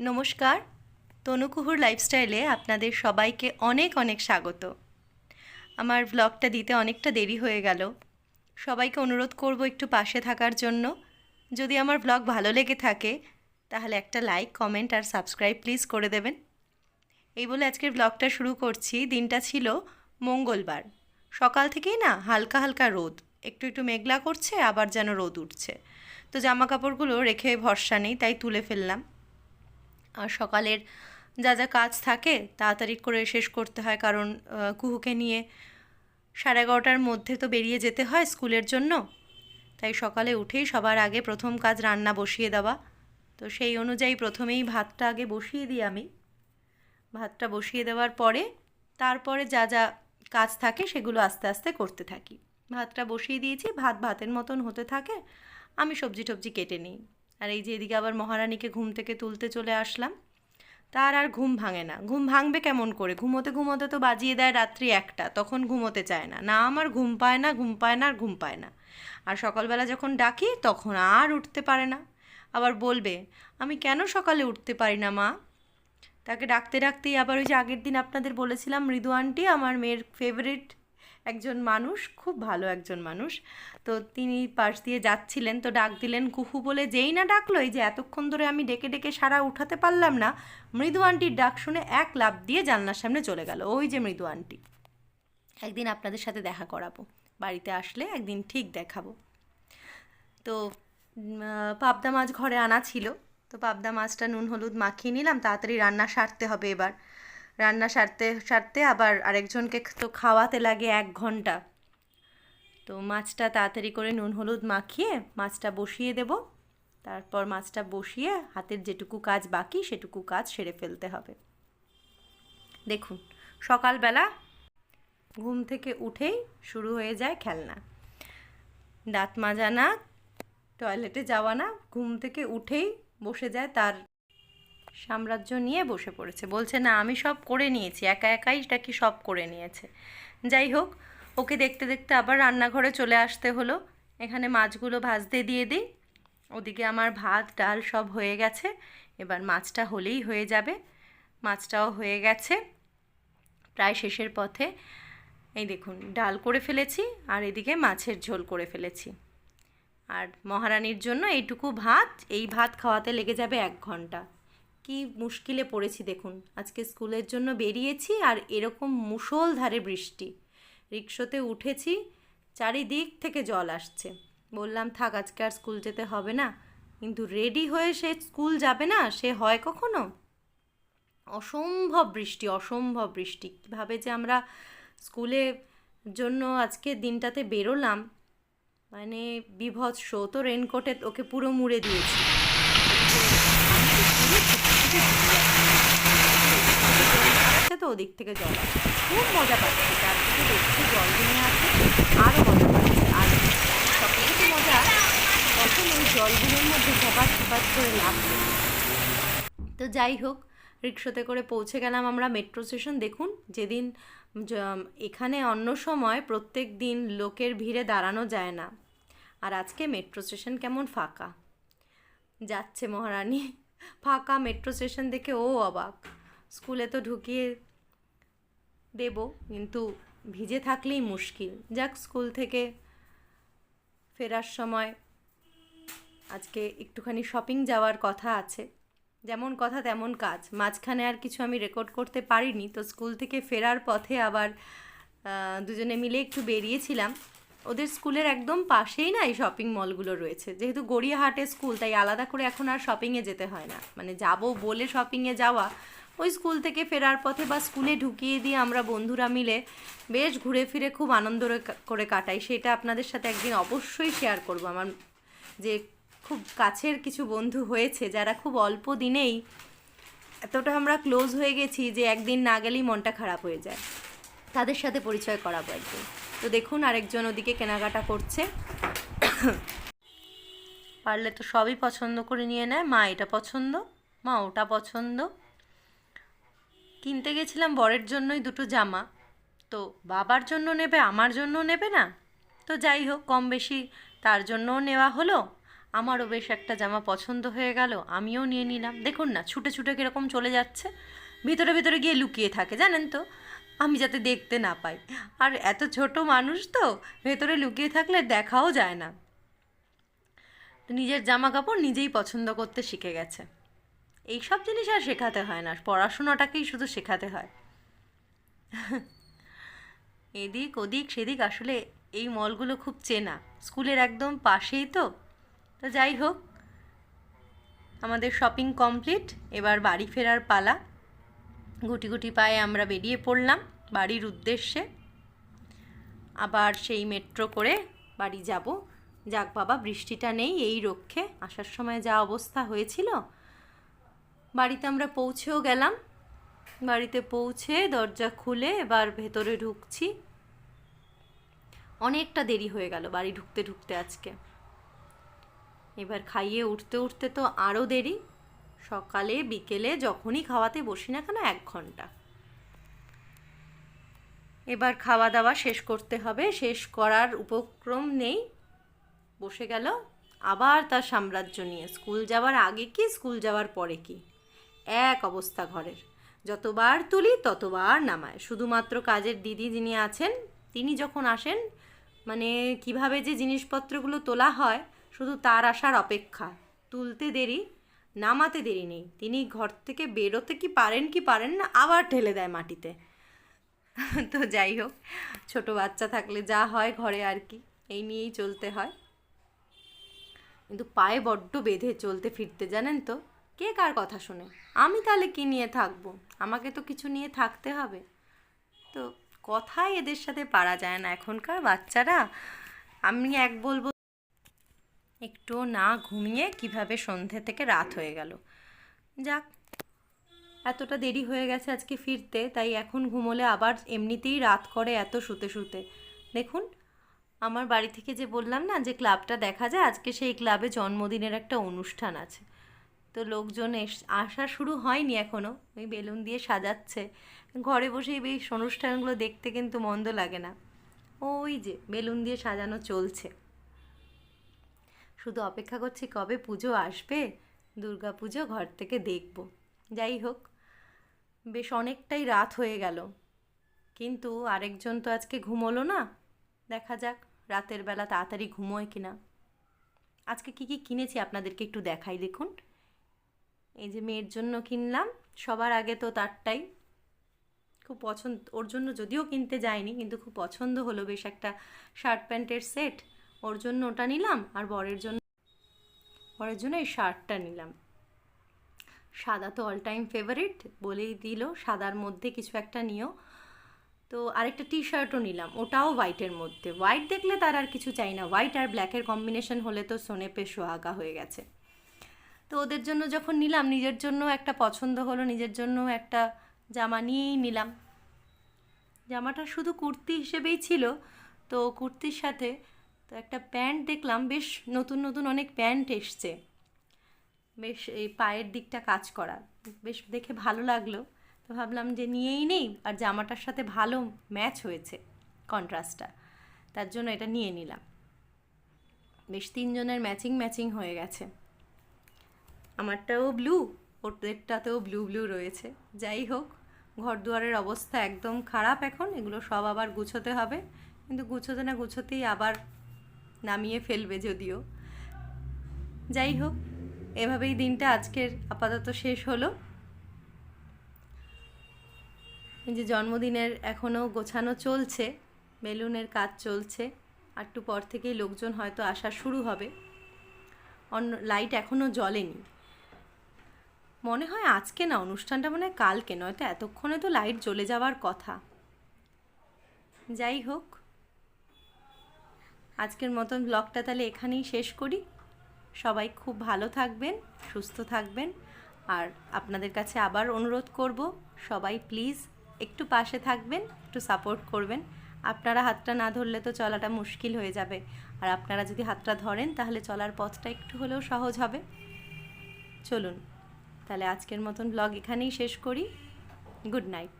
নমস্কার। তনুকুহুর লাইফস্টাইলে আপনাদের সবাইকে অনেক অনেক স্বাগত। আমার ব্লগটা দিতে অনেকটা দেরি হয়ে গেল। সবাইকে অনুরোধ করব একটু পাশে থাকার জন্য। যদি আমার ব্লগ ভালো লেগে থাকে, তাহলে একটা লাইক কমেন্ট আর সাবস্ক্রাইব প্লিজ করে দেবেন। এই বলে আজকের ব্লগটা শুরু করছি। দিনটা ছিল মঙ্গলবার। সকাল থেকেই না হালকা হালকা রোদ। একটু একটু মেঘলা করছে, আবার যেন রোদ উঠছে। তো জামা কাপড়গুলো রেখে ভরসা নেই, তাই তুলে ফেললাম। আর সকালের যা যা কাজ থাকে তাড়াতাড়ি করে শেষ করতে হয়। কারণ কুহুকে নিয়ে সাড়ে এগারোটার মধ্যে তো বেরিয়ে যেতে হয় স্কুলের জন্য। তাই সকালে উঠেই সবার আগে প্রথম কাজ রান্না বসিয়ে দেওয়া। তো সেই অনুযায়ী প্রথমেই ভাতটা আগে বসিয়ে দিই আমি। ভাতটা বসিয়ে দেওয়ার পরে, তারপরে যা যা কাজ থাকে সেগুলো আস্তে আস্তে করতে থাকি। ভাতটা বসিয়ে দিয়েছি, ভাত ভাতের মতন হতে থাকে। আমি সবজি টবজি কেটে নিই। আর এই যে এদিকে আবার মহারানীকে ঘুম থেকে তুলতে চলে আসলাম। তার আর ঘুম ভাঙে না। ঘুম ভাঙবে কেমন করে? ঘুমোতে ঘুমোতে তো বাজিয়ে দেয় রাত্রি একটা, তখন ঘুমোতে চায় না। না আমার ঘুম পায় না, ঘুম পায় না, আর ঘুম পায় না। আর সকালবেলা যখন ডাকি, তখন আর উঠতে পারে না। আবার বলবে, আমি কেন সকালে উঠতে পারি না, মা? তাকে ডাকতে ডাকতেই আবার ওই যে আগের দিন আপনাদের বলেছিলাম মৃদু আন্টি, আমার মেয়ের ফেভারিট একজন মানুষ, খুব ভালো একজন মানুষ। তো তিনি পাশ দিয়ে যাচ্ছিলেন, তো ডাক দিলেন, কুহু বলে যেই না ডাকলো এই যে এতক্ষণ ধরে আমি ডেকে ডেকে সারা উঠাতে পারলাম না, মৃদু আন্টির ডাক শুনে এক লাফ দিয়ে জানলার সামনে চলে গেল, ওই যে মৃদু আন্টি। একদিন আপনাদের সাথে দেখা করাবো, বাড়িতে আসলে একদিন ঠিক দেখাবো। তো পাবদা মাছ ঘরে আনা ছিল, তো পাবদা মাছটা নুন, হলুদ মাখিয়ে নিলাম, তাড়াতাড়ি রান্না সারতে হবে এবার। রান্না সারতে সারতে আবার আরেকজনকে তো খাওয়াতে লাগে এক ঘণ্টা। তো মাছটা তাড়াতাড়ি করে নুন, হলুদ মাখিয়ে মাছটা বসিয়ে দেব। তারপর মাছটা বসিয়ে হাতের যেটুকু কাজ বাকি সেটুকু কাজ সেরে ফেলতে হবে। দেখুন, সকালবেলা ঘুম থেকে উঠেই শুরু হয়ে যায় খেলনা। দাঁত মাজা না, টয়লেটে যাওয়া না, ঘুম থেকে উঠেই বসে যায় তার সাম্রাজ্য নিয়ে বসে পড়েছে। বলছে, না, আমি সব করে নিয়েছি, একা একাই এটা কি সব করে নিয়েছে? যাই হোক, ওকে দেখতে দেখতে আবার রান্নাঘরে চলে আসতে হলো। এখানে মাছগুলো ভাজতে দিয়ে দিই। ওদিকে আমার ভাত, ডাল সব হয়ে গেছে। এবার মাছটা হলেই হয়ে যাবে। মাছটাও হয়ে গেছে। প্রায় শেষের পথে এই দেখুন, ডাল করে ফেলেছি আর এদিকে মাছের ঝোল করে ফেলেছি। আর মহারানীর জন্য এইটুকু ভাত, এই ভাত খাওয়াতে লেগে যাবে এক ঘণ্টা। কি মুশকিলে পড়েছি দেখুন। আজকে স্কুলের জন্য বেরিয়েছি আর এরকম মুষলধারে বৃষ্টি। রিক্সোতে উঠেছি, চারিদিক থেকে জল আসছে। বললাম, থাক, আজকে আর স্কুল যেতে হবে না। কিন্তু রেডি হয়ে সে স্কুল যাবে না, সে হয় কখনো? অসম্ভব বৃষ্টি অসম্ভব বৃষ্টি। কীভাবে যে আমরা স্কুলে জন্য আজকে দিনটাতে বেরোলাম মানে বিভৎস। তো রেনকোটে ওকে পুরো মুড়ে দিয়েছি। তো ওদিক থেকে জল আসছে খুব মজা পাচ্ছে চারদিকে দেখছি জল জমে আছে আরও মজা পাচ্ছে আর সবথেকে মজা তখন ওই জলগুলোর মধ্যে ঝপাট ঝপাট করে লাভ তো যাই হোক, রিক্সাতে করে পৌঁছে গেলাম আমরা মেট্রো স্টেশন। দেখুন, যেদিন এখানে অন্য সময় প্রত্যেক দিন লোকের ভিড়ে দাঁড়ানো যায় না। আর আজকে মেট্রো স্টেশন কেমন ফাঁকা। যাচ্ছে মহারানী। ফাঁকা মেট্রো স্টেশন দেখে ও অবাক। স্কুলে তো ঢুকিয়ে দেব, কিন্তু ভিজে থাকলেই মুশকিল। যাক, স্কুল থেকে ফেরার সময় আজকে একটুখানি শপিং যাওয়ার কথা আছে। যেমন কথা, তেমন কাজ। মাঝখানে আর কিছু আমি রেকর্ড করতে পারিনি, তো স্কুল থেকে ফেরার পথে আবার দুজনে মিলে একটু বেরিয়েছিলাম। ওদের স্কুলের একদম পাশেই না এই শপিং মলগুলো রয়েছে। যেহেতু গড়িয়াহাটে স্কুল, তাই আলাদা করে এখন আর শপিংয়ে যেতে হয় না। মানে যাব বলে শপিংয়ে যাওয়া ওই স্কুল থেকে ফেরার পথে বা স্কুলে ঢুকিয়ে দিয়ে আমরা বন্ধুরা মিলে বেশ ঘুরে ফিরে খুব আনন্দ করে কাটাই। সেটা আপনাদের সাথে একদিন অবশ্যই শেয়ার করব। আমার যে খুব কাছের কিছু বন্ধু হয়েছে, যারা খুব অল্প দিনেই এতটা আমরা ক্লোজ হয়ে গেছি যে একদিন না গেলেই মনটা খারাপ হয়ে যায়। তাদের সাথে পরিচয় করাবো একদিন। তো দেখুন, আরেকজন ওদিকে কেনাকাটা করছে। পারলে তো সবই পছন্দ করে নিয়ে নেয়। মা এটা পছন্দ, মা ওটা পছন্দ। কিনতে গেছিলাম বরের জন্যই দুটো জামা। তো বাবার জন্য নেবে, আমার জন্য নেবে না? তো যাই হোক, কম বেশি তার জন্যও নেওয়া হলো। আমারও বেশ একটা জামা পছন্দ হয়ে গেল, আমিও নিয়ে নিলাম। দেখুন না, ছুটে ছুটে কীরকম চলে যাচ্ছে। ভিতরে ভিতরে গিয়ে লুকিয়ে থাকে, জানেন তো? আমি যাতে দেখতে না পাই। আর এত ছোট মানুষ তো, ভেতরে লুকিয়ে থাকলে দেখাও যায় না। নিজের জামা কাপড় নিজেই পছন্দ করতে শিখে গেছে। এই সব জিনিস আর শেখাতে হয় না, পড়াশোনাটাকেই শুধু শেখাতে হয়। এদিক ওদিক সেদিক আসলে এই মলগুলো খুব চেনা। স্কুলের একদম পাশেই তো। তো যাই হোক, আমাদের শপিং কমপ্লিট, এবার বাড়ি ফেরার পালা। গুটি গুটি পায়ে আমরা বেরিয়ে পড়লাম বাড়ির উদ্দেশ্যে। আবার সেই মেট্রো করে বাড়ি যাব। যাক বাবা, বৃষ্টিটা নেই এই রক্ষে। আসার সময় যা অবস্থা হয়েছিল বাড়িতে আমরা পৌঁছেও গেলাম। বাড়িতে পৌঁছে দরজা খুলে এবার ভেতরে ঢুকছি। অনেকটা দেরি হয়ে গেল বাড়ি ঢুকতে ঢুকতে আজকে। এবার খাইয়ে উঠতে উঠতে তো আরও দেরি। সকালে, বিকেলে যখনই খাওয়াতে বসি না কেন এক ঘণ্টা। এবার খাওয়া দাওয়া শেষ করতে হবে। শেষ করার উপক্রম নেই। বসে গেল। আবার তার সাম্রাজ্য নিয়ে। স্কুল যাওয়ার আগে কি, স্কুল যাওয়ার পরে কি? এক অবস্থা ঘরের। যতবার তুলি, ততবার নামায়। শুধুমাত্র কাজের দিদি যিনি আছেন, তিনি যখন আসেন মানে কীভাবে যে জিনিসপত্রগুলো তোলা হয়, শুধু তার আসার অপেক্ষা। তুলতে দেরি, নামাতে দেরি নেই। তিনি ঘর থেকে বেরোতে কি পারেন কি পারেন না, আবার ঠেলে দেয় মাটিতে। তো যাই হোক, ছোট বাচ্চা থাকলে যা হয় ঘরে আর কি। এই নিয়েই চলতে হয়। কিন্তু পায়ে বড্ড বেঁধে চলতে ফিরতে, জানেন তো? কে কার কথা শোনে? আমি তাহলে কি নিয়ে থাকব? আমাকে তো কিছু নিয়ে থাকতে হবে। তো কথাই এদের সাথে পারা যায় না এখনকার বাচ্চারা। আমি এক বলব একটু না ঘুমিয়ে কীভাবে সন্ধে থেকে রাত হয়ে গেল। যাক, এতটা দেরি হয়ে গেছে আজকে ফিরতে, তাই এখন ঘুমোলে আবার এমনিতেই রাত করে এত শুতে শুতে। দেখুন, আমার বাড়ি থেকে যে বললাম না যে ক্লাবটা দেখা যায়, আজকে সেই ক্লাবে জন্মদিনের একটা অনুষ্ঠান আছে। তো লোকজন এস, আসা শুরু হয়নি এখনও ওই বেলুন দিয়ে সাজাচ্ছে। ঘরে বসেই বেশ অনুষ্ঠানগুলো দেখতে কিন্তু মন্দ লাগে না। ওই যে বেলুন দিয়ে সাজানো চলছে। শুধু অপেক্ষা করছি কবে পুজো আসবে? দুর্গা পুজো ঘর থেকে দেখব। যাই হোক, বেশ অনেকটাই রাত হয়ে গেল। কিন্তু আরেকজন তো আজকে ঘুমোলো না। দেখা যাক রাতের বেলা তাড়াতাড়ি ঘুমোয় কিনা। আজকে কি কি কিনেছি আপনাদেরকে একটু দেখাই দেখুন। এই যে মেয়ের জন্য কিনলাম, সবার আগে তো তারটাই। খুব পছন্দ, ওর জন্য যদিও কিনতে যায়নি কিন্তু খুব পছন্দ হলো বেশ একটা শার্ট প্যান্টের সেট। ওর জন্য ওটা নিলাম, আর বরের জন্য বরের জন্য এই শার্টটা নিলাম। সাদা তো অল টাইম ফেভারিট বলেই দিল, সাদার মধ্যে কিছু একটা নিও। তো আরেকটা টি শার্টও নিলাম, ওটাও হোয়াইটের মধ্যে। হোয়াইট দেখলে তার আর কিছু চাই না হোয়াইট আর ব্ল্যাকের কম্বিনেশন হলে তো সোনে পে সোহাগা হয়ে গেছে। তো ওদের জন্য যখন নিলাম, নিজের জন্য একটা পছন্দ হলো, নিজের জন্য একটা জামা নিয়েই নিলাম। জামাটা শুধু কুর্তি হিসেবেই ছিল, তো কুর্তির সাথে তো একটা প্যান্ট দেখলাম, বেশ নতুন নতুন অনেক প্যান্ট এসছে। বেশ এই পায়ের দিকটা কাজ করা, বেশ দেখে ভালো লাগল। তো ভাবলাম যে নিয়েই নেই, আর জামাটার সাথে ভালো ম্যাচ হয়েছে কন্ট্রাস্টটা, তার জন্য এটা নিয়ে নিলাম। বেশ তিনজনের ম্যাচিং ম্যাচিং হয়ে গেছে। আমারটাও ব্লু ওদেরটাতেও ব্লু ব্লু রয়েছে। যাই হোক ঘর দুয়ারের অবস্থা একদম খারাপ এখন, এগুলো সব আবার গুছোতে হবে। কিন্তু গুছোতে না গুছোতেই আবার নামিয়ে ফেলবে যদিও। যাই হোক, এভাবেই দিনটা আজকের আপাতত শেষ হলো। যে জন্মদিনের এখনও গোছানো চলছে, বেলুনের কাজ চলছে, আর একটু পর থেকেই লোকজন হয়তো আসা শুরু হবে। অন্য লাইট এখনও জ্বলেনি। মনে হয় আজকে না, অনুষ্ঠানটা মনে হয় কালকে, নয়তো এতক্ষণে তো লাইট জ্বলে যাওয়ার কথা। যাই হোক, আজকের মতন ব্লগটা তাহলে এখানেই শেষ করি। সবাই খুব ভালো থাকবেন, সুস্থ থাকবেন। আর আপনাদের কাছে আবার অনুরোধ করব, সবাই প্লিজ একটু পাশে থাকবেন, একটু সাপোর্ট করবেন। আপনারা হাতটা না ধরলে তো চলাটা মুশকিল হয়ে যাবে। আর আপনারা যদি হাতটা ধরেন, তাহলে চলার পথটা একটু হলেও সহজ হবে। চলুন। তাহলে আজকের মতন ব্লগ এখানেই শেষ করি। Good night